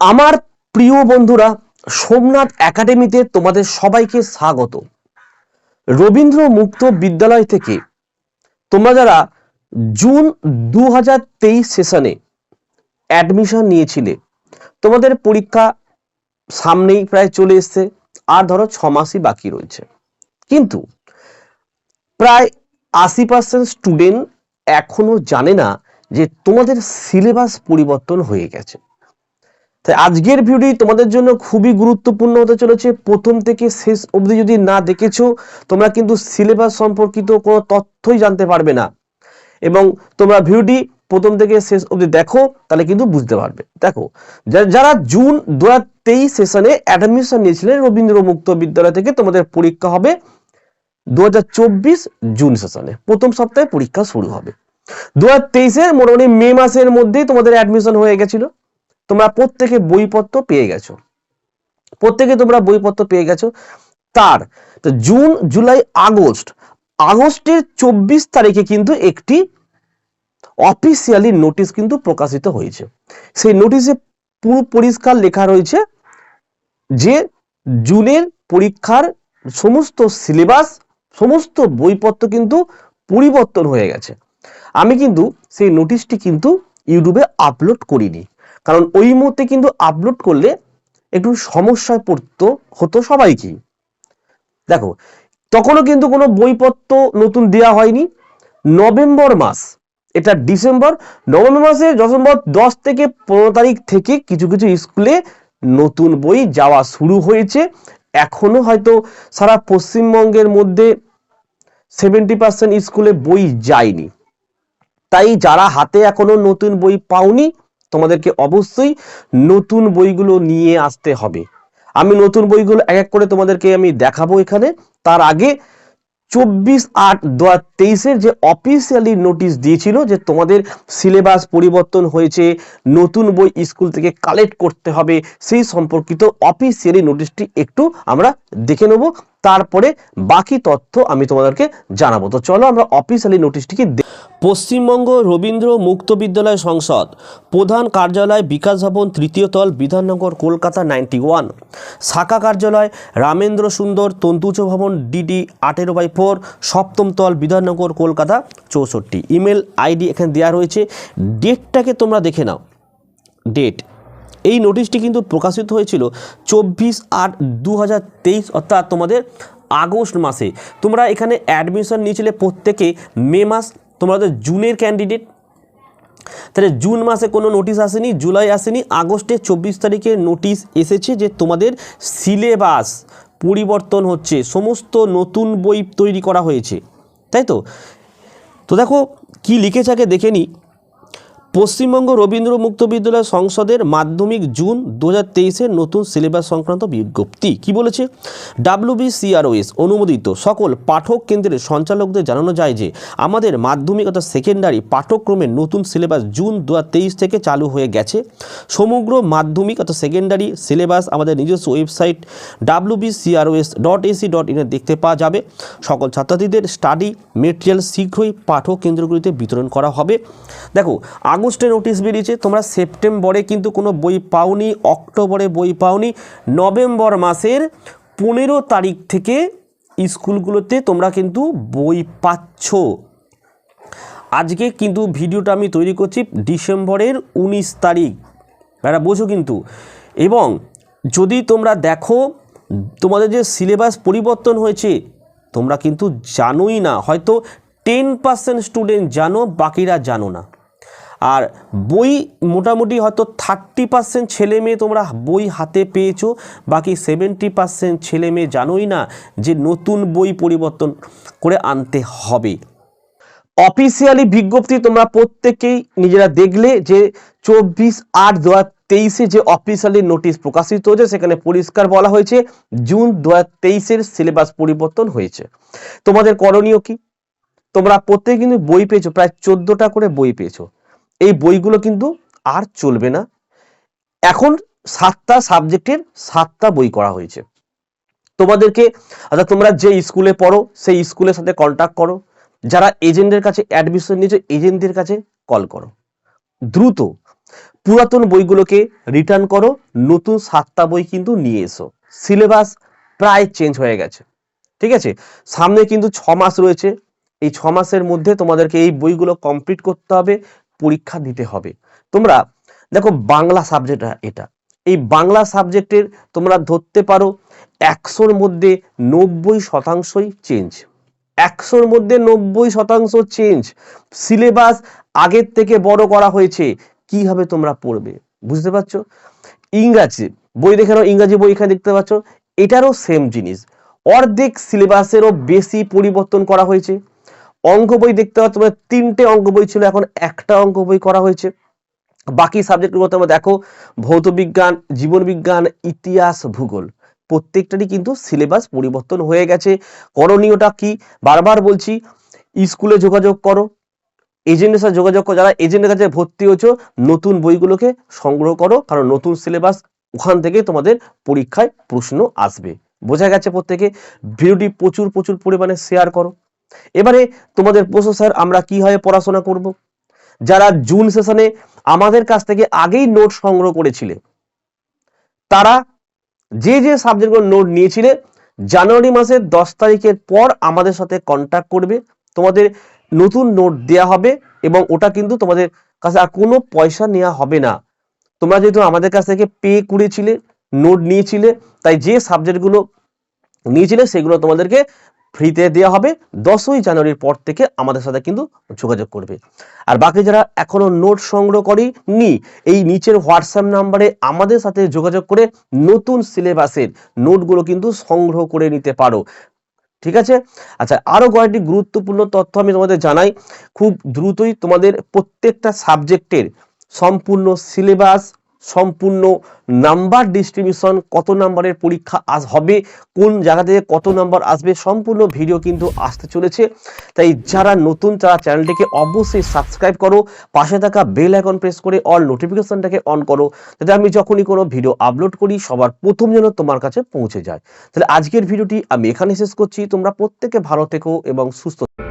আমার প্রিয় বন্ধুরা, সোমনাথ একাডেমিতে তোমাদের সবাইকে স্বাগত। রবীন্দ্র মুক্ত বিদ্যালয় থেকে তোমরা যারা জুন দু হাজার তেইশ সেশনে অ্যাডমিশন নিয়েছিলে, তোমাদের পরীক্ষা সামনেই প্রায় চলে এসছে, আর ধরো ছ মাসই বাকি রয়েছে। কিন্তু প্রায় আশি পার্সেন্ট স্টুডেন্ট এখনও জানে না যে তোমাদের সিলেবাস পরিবর্তন হয়ে গেছে। তাই আজকের ভিডিও তোমাদের জন্য খুবই গুরুত্বপূর্ণ হতে চলেছে। প্রথম থেকে শেষ অবধি যদি না দেখেছ, তোমরা কিন্তু সিলেবাস সম্পর্কিত কোনো তথ্যই জানতে পারবে না। এবং তোমরা ভিডিওটি প্রথম থেকে শেষ অবধি দেখো, তাহলে কিন্তু বুঝতে পারবে। দেখো যারা জুন দু হাজার তেইশ সেশনে অ্যাডমিশন নিয়েছিলেন রবীন্দ্র মুক্ত বিদ্যালয় থেকে, তোমাদের পরীক্ষা হবে দু হাজার চব্বিশ জুন সেশনে প্রথম সপ্তাহে পরীক্ষা শুরু হবে। দু হাজার তেইশের মোটামুটি মে মাসের মধ্যেই তোমাদের অ্যাডমিশন হয়ে গেছিল। তোমরা প্রত্যেকে বইপত্র পেয়ে গেছো। প্রত্যেকে তোমরা বইপত্র পেয়ে গেছো। তার, তো জুন, জুলাই, আগস্ট, আগস্টের চব্বিশ তারিখে কিন্তু একটি অফিসিয়ালি নোটিশ কিন্তু প্রকাশিত হয়েছে। সেই নোটিশে পুরো পরিষ্কার লেখা রয়েছে যে জুনের পরীক্ষার সমস্ত সিলেবাস সমস্ত বইপত্র কিন্তু পরিবর্তন হয়ে গেছে। আমি কিন্তু সেই নোটিশটি কিন্তু ইউটিউবে আপলোড করিনি। কারণ ওই মুহূর্তে কিন্তু আপলোড করলে একটু সমস্যায় পড়তো, হতো সবাইকেই। দেখো, তখনও কিন্তু কোনো বইপত্র নতুন দেওয়া হয়নি। নভেম্বর মাস, এটা ডিসেম্বর। নভেম্বর মাসে ডিসেম্বর দশ থেকে পনেরো তারিখ থেকে কিছু কিছু স্কুলে নতুন বই যাওয়া শুরু হয়েছে। এখনও হয়তো সারা পশ্চিমবঙ্গের মধ্যে সেভেন্টি পার্সেন্ট স্কুলে বই যায়নি। তাই যারা হাতে এখনও নতুন বই পাওনি তোমাদেরকে অবশ্যই নতুন বইগুলো নিয়ে আসতে হবে। আমি নতুন বইগুলো এক এক করে তোমাদেরকে আমি দেখাবো এখানে। তার আগে চব্বিশ আট দু তেইশের যে অফিসিয়ালি নোটিশ দিয়েছিল যে তোমাদের সিলেবাস পরিবর্তন হয়েছে, নতুন বই স্কুল থেকে কালেক্ট করতে হবে, সেই সম্পর্কিত অফিসিয়ালি নোটিশটি একটু আমরা দেখে নেব। তারপরে বাকি তথ্য আমি তোমাদেরকে জানাব। তো চলো আমরা অফিসিয়ালি নোটিশটিকে পশ্চিমবঙ্গ রবীন্দ্র মুক্ত বিদ্যালয় সংসদ প্রধান কার্যালয় বিকাশ ভবন তৃতীয় তল বিধাননগর কলকাতা নাইনটি ওয়ান শাখা কার্যালয় রামেন্দ্র সুন্দর তন্তুচ ভবন ডিডি আঠেরো বাই ফোর সপ্তম তল বিধাননগর কলকাতা চৌষট্টি। ইমেল আইডি এখানে দেওয়া রয়েছে। ডেটটাকে তোমরা দেখে নাও। ডেট এই নোটিশটি কিন্তু প্রকাশিত হয়েছিল চব্বিশ আট দু অর্থাৎ তোমাদের আগস্ট মাসে। তোমরা এখানে অ্যাডমিশন নিয়েছিলে প্রত্যেকে মে মাস তোমাদের জুনের ক্যান্ডিডেট তাহলে জুন মাসে কোনো নোটিশ আসেনি, জুলাই আসেনি, আগস্টে চব্বিশ তারিখে নোটিশ এসেছে যে তোমাদের সিলেবাস পরিবর্তন হচ্ছে, সমস্ত নতুন বই তৈরি করা হয়েছে। তাই তো? তো দেখো, কি লিখেছে আগে দেখে নিই পশ্চিমবঙ্গ রবীন্দ্র মুক্ত বিদ্যালয় সংসদের মাধ্যমিক জুন দু হাজার নতুন সিলেবাস সংক্রান্ত বিজ্ঞপ্তি। কি বলেছে? ডাব্লিউবিসিআরওএস অনুমোদিত সকল পাঠক কেন্দ্রের সঞ্চালকদের জানানো যায় যে, আমাদের মাধ্যমিক অর্থাৎ সেকেন্ডারি পাঠ্যক্রমের নতুন সিলেবাস জুন দু হাজার তেইশ থেকে চালু হয়ে গেছে। সমগ্র মাধ্যমিক অর্থাৎ সেকেন্ডারি সিলেবাস আমাদের নিজস্ব website WBCROS dot AC dot ইনে দেখতে পাওয়া যাবে। সকল ছাত্রছাত্রীদের স্টাডি মেটেরিয়াল শীঘ্রই পাঠক কেন্দ্রগুলিতে বিতরণ করা হবে। দেখো আগস্টে নোটিশ বেরিয়েছে, তোমরা সেপ্টেম্বরে কিন্তু কোনো বই পাওনি, অক্টোবরে বই পাওনি। নভেম্বর মাসের পনেরো তারিখ থেকে স্কুলগুলোতে তোমরা কিন্তু বই পাচ্ছ। আজকে কিন্তু ভিডিওটা আমি তৈরি করছি ডিসেম্বরের উনিশ তারিখ। এটা বোঝো কিন্তু। এবং যদি তোমরা দেখো, তোমাদের যে সিলেবাস পরিবর্তন হয়েছে, তোমরা কিন্তু জানোই না। হয়তো টেন পার্সেন্ট স্টুডেন্ট জানো, বাকিরা জানো না। আর বই মোটামুটি হয়তো থার্টি পার্সেন্ট ছেলে মেয়ে তোমরা বই হাতে পেয়েছ, বাকি সেভেন্টি পার্সেন্ট ছেলে মেয়ে জানোই না যে নতুন বই পরিবর্তন করে আনতে হবে। অফিসিয়ালি বিজ্ঞপ্তি তোমরা প্রত্যেকেই নিজেরা দেখলে যে চব্বিশ আট দু তেইশে যে অফিসিয়ালি নোটিশ প্রকাশিত হয়েছে, সেখানে পরিষ্কার বলা হয়েছে জুন দু হাজার তেইশের সিলেবাস পরিবর্তন হয়েছে। তোমাদের করণীয় কি? তোমরা প্রত্যেকে কিন্তু বই পেয়েছ, প্রায় চোদ্দটা করে বই পেয়েছ। এই বইগুলো কিন্তু আর চলবে না। এখন সাতটা সাবজেক্টের সাতটা বই করা হয়েছে। তোমাদেরকে অর্থাৎ তোমরা যে স্কুলে পড়ো, সেই স্কুলের সাথে কন্ট্যাক্ট করো। যারা এজেন্টের কাছে অ্যাডমিশন নিয়েছো, এজেন্টদের কাছে কল করো। দ্রুত পুরাতন বইগুলোকে রিটার্ন করো, নতুন সাতটা বই কিন্তু নিয়ে এসো। সিলেবাস প্রায় চেঞ্জ হয়ে গেছে। ঠিক আছে? সামনে কিন্তু ছ মাস রয়েছে। এই ছ মাসের মধ্যে তোমাদেরকে এই বইগুলো কমপ্লিট করতে হবে। পরীক্ষা দিতে হবে। তোমরা দেখো বাংলা সাবজেক্ট এটা। এই বাংলা সাবজেক্টের তোমরা ধরতে পারো একশোর মধ্যে নব্বই শতাংশই চেঞ্জ একশোর মধ্যে নব্বই শতাংশ চেঞ্জ সিলেবাস আগের থেকে বড় করা হয়েছে। কীভাবে তোমরা পড়বে? বুঝতে পারছ? ইংরাজি, বই দেখে নাও, ইংরাজি বই এখানে দেখতে পাচ্ছ। এটারও সেম জিনিস। অর্ধেক সিলেবাসেরও বেশি পরিবর্তন করা হয়েছে। অঙ্ক বই দেখতে পাচ্ছ তোমরা তিনটে অঙ্ক বই ছিল, এখন একটা অঙ্ক বই করা হয়েছে। বাকি সাবজেক্টগুলো তোমরা দেখো, ভৌত বিজ্ঞান, জীবন বিজ্ঞান, ইতিহাস, ভূগোল। প্রত্যেকটারই কিন্তু সিলেবাস পরিবর্তন হয়ে গেছে। করণীয়টা কি? বারবার বলছি স্কুলে যোগাযোগ করো। এজেন্টের সাথে যোগাযোগ করো। যারা এজেন্টের কাছে ভর্তি হয়েছো, নতুন বইগুলোকে সংগ্রহ করো, কারণ নতুন সিলেবাস ওখান থেকে তোমাদের পরীক্ষায় প্রশ্ন আসবে। বোঝা গেছে প্রত্যেকে? ভিডিওটি প্রচুর প্রচুর পরিমাণে শেয়ার করো। এবারে তোমাদের প্রশ্ন স্যার আমরা কীভাবে পড়াশোনা করব? যারা জুন সেশনে আমাদের কাছ থেকে আগেই নোট সংগ্রহ করেছিলে, তারা যে যে সাবজেক্টগুলো নোট নিয়েছিলে, জানুয়ারি মাসের দশ তারিখের পর আমাদের সাথে কন্ট্যাক্ট করবে। তোমাদের নতুন নোট দেওয়া হবে এবং ওটা কিন্তু তোমাদের কাছে আর কোনো পয়সা নেওয়া হবে না। তোমরা যেহেতু আমাদের কাছ থেকে পে করেছিলে, নোট নিয়েছিলে, তাই যে সাবজেক্টগুলো নিয়েছিলে সেগুলো তোমাদেরকে ফ্রিতে দেওয়া হবে। দশই জানুয়ারির পর থেকে আমাদের সাথে কিন্তু যোগাযোগ করবে। আর বাকি যারা এখনও নোট সংগ্রহ করেনি এই নিচের হোয়াটসঅ্যাপ নাম্বারে আমাদের সাথে যোগাযোগ করে নতুন সিলেবাসের নোটগুলো কিন্তু সংগ্রহ করে নিতে পারো। ঠিক আছে? আচ্ছা আরও কয়েকটি গুরুত্বপূর্ণ তথ্য আমি তোমাদের জানাই। খুব দ্রুতই তোমাদের প্রত্যেকটা সাবজেক্টের সম্পূর্ণ সিলেবাস সম্পূর্ণ নাম্বার ডিস্ট্রিবিউশন, কত নাম্বারের পরীক্ষা আজ হবে, কোন জায়গা থেকে কত নাম্বার আসবে, সম্পূর্ণ ভিডিও কিন্তু আসতে চলেছে তাই যারা নতুন, তারা চ্যানেলটিকে অবশ্যই সাবস্ক্রাইব করো, পাশে থাকা বেল আইকন প্রেস করে অল নোটিফিকেশনটাকে অন করো, যাতে আমি যখনই কোনো ভিডিও আপলোড করি, সবার প্রথম যেন তোমার কাছে পৌঁছে যায় তাহলে আজকের ভিডিওটি আমি এখানে শেষ করছি, তোমরা প্রত্যেকে ভালো থেকো এবং সুস্থ থেকো।